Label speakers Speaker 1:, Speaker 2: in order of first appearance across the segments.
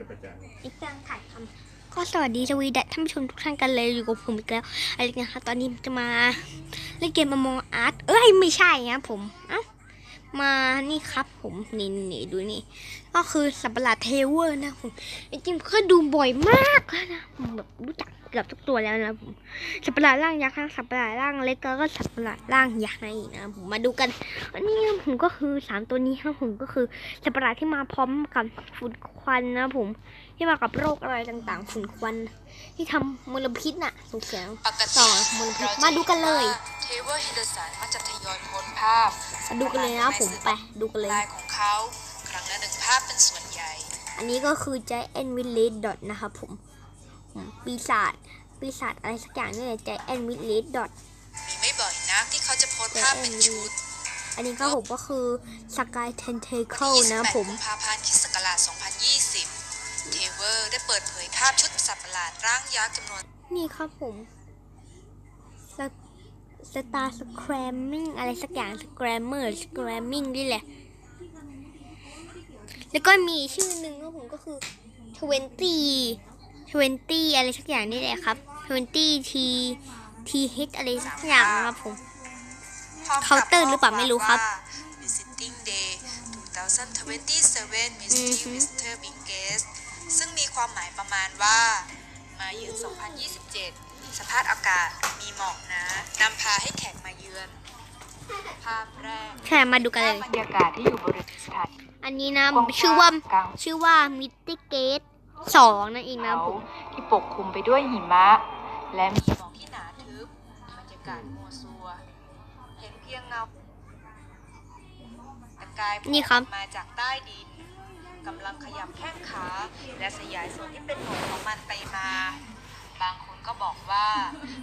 Speaker 1: เป็นประจำ
Speaker 2: อีกการถ่ายทำก็สวัสดีสวีดัตท่านผู้ชมทุกท่านกันเลยอยู่กับผมอีกแล้วอะไรนะคะตอนนี้จะมาเล่นเกมมามองอาร์ตเอ้ยไม่ใช่นะผมเอ้ามานี่ครับผมนี่นี่ดูนี่ ก็คือสัปะหลาดเทเวอร์นะผมจริงๆก็ดูบ่อยมากแล้วนะผมแบบรู้จัก เกือบทุกตัวแล้วนะผมสัตว์ประหลาดร่างยักษ์ทั้งสัตว์ประหลาดร่างเล็กแล้วก็สัตว์ประหลาดร่างยักษ์นั่นเองนะผมมาดูกันอันนี้ผมก็คือสามตัวนี้ครับผมก็คือสัตว์ประหลาดที่มาพร้อมกับฝุ่นควันนะผมที่มากับโรคอะไรต่างๆ ฝุ่นควัน ที่ทำมลพิษน่ะส่งเสียง
Speaker 3: ปก
Speaker 2: ต่
Speaker 3: ติ
Speaker 2: อมลพิษมาดูกันเลย
Speaker 3: เทเวอร์เฮนเดอร์สันมักจะทยอยโพสต์ภาพ
Speaker 2: มาดูกันเลยนะผมไปดูกันเลย
Speaker 3: ลายของเขาครั้งละหนึ่งภาพเป็นส่วนใหญ่
Speaker 2: อันนี้ก็คือ Giant Village Dot นะครับผมผม ปีศาจปีศาจอะไรสักอย่างนี่แหละ Giant Village Dot
Speaker 3: มีไม่บ่อยนักที่เขาจะโพสต์ภาพเป็นชุด
Speaker 2: อันนี้ก็ผมก็คือ Sky Tentacle นะผม
Speaker 3: กุมภาพันธ์คริสต์ศักราช2020 เทเวอร์ได้เปิดเผยภาพชุดสัตว์ประหลาดร่างยักษ์จำนวน
Speaker 2: นี่ครับผมสตาร์สแครมมิ่งอะไรสักอย่างสแครมเมอร์สแครมมิ่งนี่แหละ แล้วก็มีชื่อหนึ่งก็ผมก็คือ20 20 อะไรสักอย่างนี่แหละครับ20 T T H อะไรสักอย่างครับผม
Speaker 3: พร้มกับ
Speaker 2: เคาน์เตอร์หรือเปล่าไม่รู้ครับ
Speaker 3: ว่า Visiting Day 2027 Mystery
Speaker 2: อือฮึ
Speaker 3: Visitor Big Guest ซึ่งมีความหมายประมาณว่า มาเยือน 2027 สภาพอากาศมีหมอกหนานำพาให้แขกมาเยือน ภาพแรก
Speaker 2: ใช่มาดูกันเลย
Speaker 3: บรรยากาศที่อยู่บริเวณสถาน
Speaker 2: อันนี้นะ
Speaker 3: กว้างๆ
Speaker 2: ชื่อว่าก
Speaker 3: ลาง
Speaker 2: ชื่อว่ามิติเกต สองนั่นเองนะ
Speaker 3: เขา
Speaker 2: ผม
Speaker 3: ที่ปกคลุมไปด้วยหิมะ และมีหมอกที่หนาทึบบรรยากาศมัวซัวเห็นเพียงเงาตะกายโผล่
Speaker 2: นี่ครับ
Speaker 3: ออกมาจากใต้ดินกำลังขยับแข้งขา และสยายส่วนที่เป็นหนวดของมันไปมา บางคนก็บอกว่า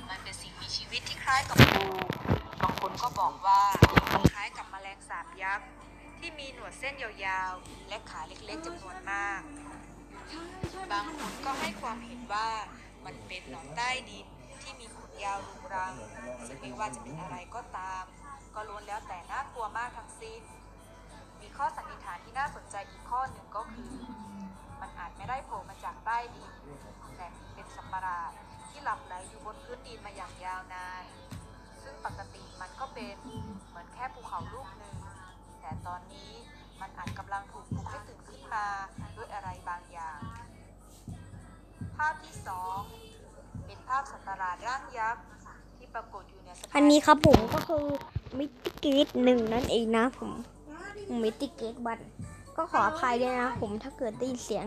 Speaker 3: มันเป็นสิ่งมีชีวิตที่คล้ายกับปูบางคนก็บอกว่ามันคล้ายกับแมลงสาบยักษ์ที่มีหนวดเส้นยาวๆ และขาเล็กๆจำนวนมาก บางคนก็ให้ความเห็นว่ามันเป็นหนอนใต้ดินที่มีขนยาวรุงรังซึ่งไม่ว่าจะเป็นอะไรก็ตาม ก็ล้วนแล้วแต่น่ากลัวมากทั้งสิ้น มีข้อสันนิษฐานที่น่าสนใจอีกข้อหนึ่งก็คือ มันอาจไม่ได้โผล่มาจากใต้ดิน แต่เป็นสัตว์ปราดที่หลับไหลอยู่บนพื้นดินมาอย่างยาวนาน ซึ่งปกติมันก็เป็นเหมือนแค่ภูเขาลูกหนึ่งแต่ตอนนี้ มันอาจกำลังถูกปลุกให้ตื่นขึ้นมาด้วยอะไรบางอย่าง ภาพที่สองเป็นภาพสัตว์ประหลาดร่างยักษ์ที่ปรากฏอยู่ในสถา
Speaker 2: อันนี้ครับผมก็คือมิติเกตหนึ่งนั่นเองนะผมมิติเกตวันก็ขออภัยด้วยนะผมถ้าเกิดได้ยินเสียง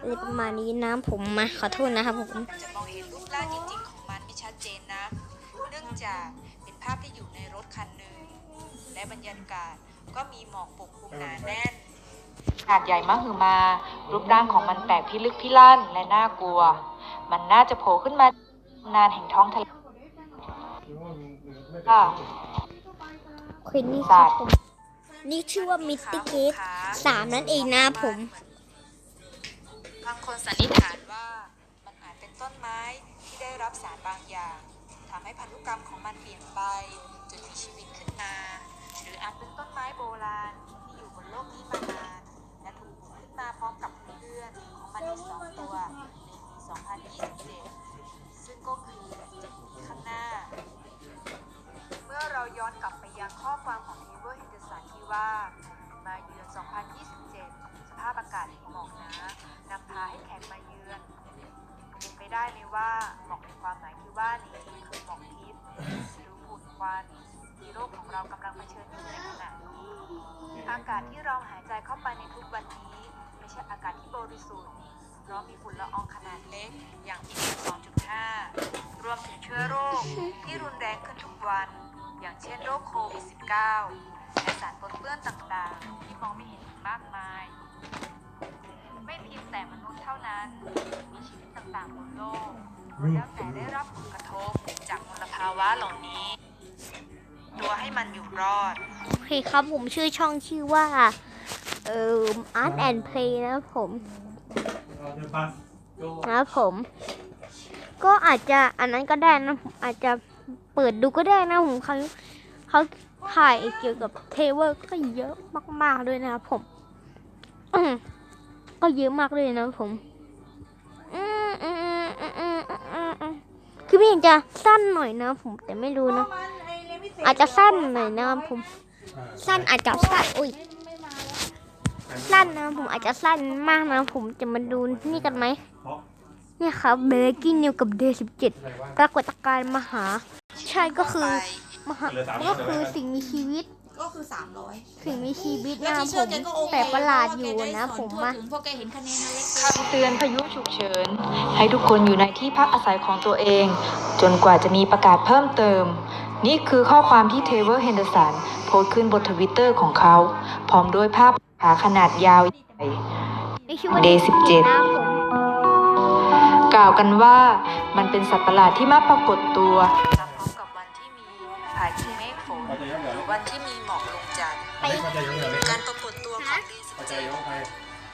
Speaker 2: อะไรประมาณนี้นะผมมาขอโทษนะครับผม
Speaker 3: จะมองเห็นรูปร่างจริงๆของมันไม่ชัดเจนนะ เนื่องจากเป็นภาพที่อยู่ในรถคันหนึ่งและบรรยากาศ ก็มีหมอกปกคลุมหนาแน่นขนาดใหญ่มากคือมา รูปร่างของมันแปลกพิลึกพิลั่นและน่ากลัว มันน่าจะโผล่ขึ้นมานานแห่งท้องทะเลค่ะ
Speaker 2: ควินนี่ครับผมนี่ชื่อว่ามิติเกตสามนั่นเองนะผม
Speaker 3: บางคนสันนิษฐานว่ามันอาจเป็นต้นไม้ที่ได้รับสารบางอย่างทำให้พันธุกรรมของมันเปลี่ยนไปจนมีชีวิตขึ้นมา หรืออาจเป็นต้นไม้โบราณที่อยู่บนโลกนี้มานานและถูกขึ้นมาพร้อมกับเพื่อนของมันอีกสองตัวในปี 2027 ซึ่งก็คือจะปีข้างหน้า เมื่อเราย้อนกลับไปยังข้อความของเทเวอร์เฮนเดอร์สันที่ว่า มาเยือน 2027 สภาพอากาศมีหมอกหนานำพาให้แขกมาเยือนเป็นไปได้ไหมว่าหมอกในความหมายที่ว่านี้คือหมอกพิษหรือฝุ่นควัน ที่โลกของเรากำลังเผชิญอยู่ในขณะนี้ อากาศที่เราหายใจเข้าไปในทุกวันนี้ ไม่ใช่อากาศที่บริสุทธิ์เพราะมีฝุ่นละอองขนาดเล็กอย่าง PM 2.5 รวมถึงเชื้อโรคที่รุนแรงขึ้นทุกวัน อย่างเช่นโรคโควิด -19 และสารปนเปื้อนต่างๆ ที่มองไม่เห็นมากมาย ไม่เพียงแต่มนุษย์เท่านั้น มีชีวิตต่างๆบนโลกแล้วแต่ได้รับผลกระทบจากมลภาวะเหล่านี้ ตัวให้มันอยู่รอด
Speaker 2: โอเคครับผมชื่อช่องชื่อว่า เอ่อ Art and Play นะครับผมนะครับผม ก็อาจจะอันนั้นก็ได้นะผมอาจจะเปิดดูก็ได้นะผมเขาเขาถ่ายเกี่ยวกับเทเวอร์ก็เยอะมาก ๆ ด้วยนะครับผม ก็เยอะมากเลยนะผมอือมอืมอืมอืมอืมอืมคือพี่จะสั้นหน่อยนะผมแต่ไม่รู้นะ อาจจะสั้นหน่อยนะผม สั้นอาจจะสั้นอุ้ยสั้นนะผมอาจจะสั้นมากนะผมจะมาดูนี่กันไหมเนี่ยครับเบรกิ้งนิวกับเดย์สิบเจ็ดปรากฏการณ์มหา ใช่ก็คือมหาก็คือสิ่งมีชีวิต
Speaker 1: ก็คือ300
Speaker 2: สิ่งมีชีวิต
Speaker 1: แล้ว
Speaker 2: นะ
Speaker 1: ที่
Speaker 2: ผ
Speaker 1: เชื่อ
Speaker 2: ม
Speaker 1: แกก็โอเค
Speaker 2: แต่ประหลาดอยู่นะผม
Speaker 1: มา
Speaker 2: มา
Speaker 1: ถึงพอแกเห็นคะแนนนะเล็ก
Speaker 3: คำเตือนพายุฉุกเฉิน ให้ทุกคนอยู่ในที่พักอาศัยของตัวเอง จนกว่าจะมีประกาศเพิ่มเติม นี่คือข้อความที่เทเวอร์เฮนเดอร์สันโพสต์ขึ้นบนทวิตเตอร์ของเขา พร้อมด้วยภาพขาขนาดยาวใหญ่
Speaker 2: ไม่ชื่อว่า
Speaker 3: Day 17
Speaker 2: นะผม
Speaker 3: กล่าวกันว่ามันเป็นสัตว์ประหลาดที่มาปรากฏตัวพร้อมกับวันที่มีผายเมฆฝนหรือวันที่มีหมอกลงจันทร์
Speaker 2: ไป
Speaker 3: การปรากฏตัวของ D17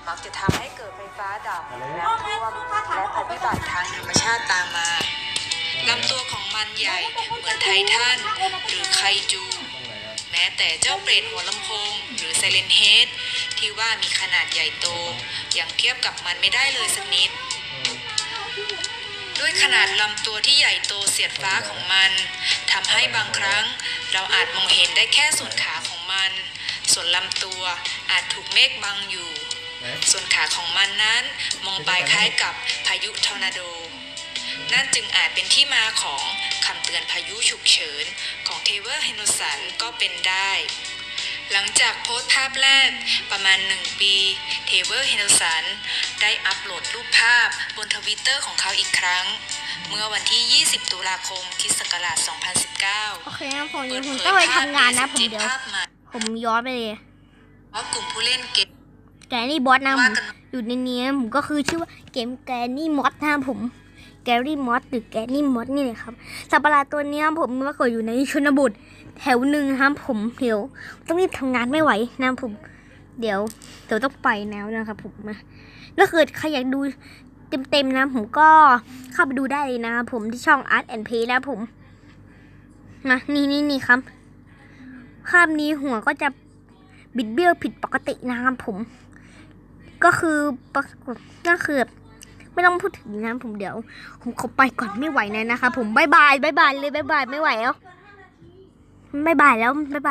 Speaker 3: มักจะทำให้เกิดไฟฟ้าดับน้ำท่วมและภัยพิบัติทางธรรมชาติตามมา ลำตัวของมันใหญ่เหมือนไททันหรือไคจู แม้แต่เจ้าเปรตหัวลำโพงหรือไซเลนเฮดที่ว่ามีขนาดใหญ่โตยังเทียบกับมันไม่ได้เลยสักนิด ด้วยขนาดลำตัวที่ใหญ่โตเสียดฟ้าของมันทำให้บางครั้ง เราอาจมองเห็นได้แค่ส่วนขาของมัน ส่วนลำตัวอาจถูกเมฆบังอยู่ ส่วนขาของมันนั้นมองไปคล้ายกับพายุทอร์นาโด นั่นจึงอาจเป็นที่มาของคำเตือนพายุฉุกเฉินของเทเวอร์เฮโนสันก็เป็นได้ หลังจากโพสต์ภาพแรกประมาณหนึ่งปี เทเวอร์เฮโนสันได้อัปโหลดรูปภาพบนทวิตเตอร์ของเขาอีกครั้ง เมื่อวันที่ 20 ตุลาคมคริสต์ศักราช2019
Speaker 2: โอเคนะผม
Speaker 3: เปิ
Speaker 2: เดี๋ยว
Speaker 3: ด
Speaker 2: ผม
Speaker 3: เผ
Speaker 2: ต้องไป
Speaker 3: ยภาพ
Speaker 2: ทำงานนะผม
Speaker 3: 17
Speaker 2: เดี๋ยว
Speaker 3: ภาพใหม่
Speaker 2: ผมย้อนไปเลย
Speaker 3: ว่ากลุ่มผู้เล่นเกม
Speaker 2: แกนี่บอสนะผ
Speaker 3: ว่ามกัน
Speaker 2: อยู่ในนี้นะผมก็คือชื่อว่าเกมแกนี่มอสนะครับผม แกรี่มอสหรือแกนี่มอสนี่เลยครับสัตว์ประหลาดตัวนี้ผมว่าเกิดอยู่ในชนบทแถวหนึ่งนะครับผมเดี๋ยวต้องรีบทำงานไม่ไหวนะผม เดี๋ยวเดี๋ยวต้องไปแล้วนะครับผมนะแล้วเกิดใครอยากดูเต็มๆนะผมก็เข้าไปดูได้เลยนะครับผมที่ช่อง Art and Play นะผมนะนี่นี่นี่ครับภาพนี้หัวก็จะบิดเบี้ยวผิดปกตินะครับผม ก็คือปรากฏก็คือ ไม่ต้องพูดถึงนะผมเดี๋ยว ผมขอไปก่อนไม่ไหวแล้วนะคะ ผมบายบายบายบายเลยบายบายไม่ไหวแล้วบายบายแล้วบายบาย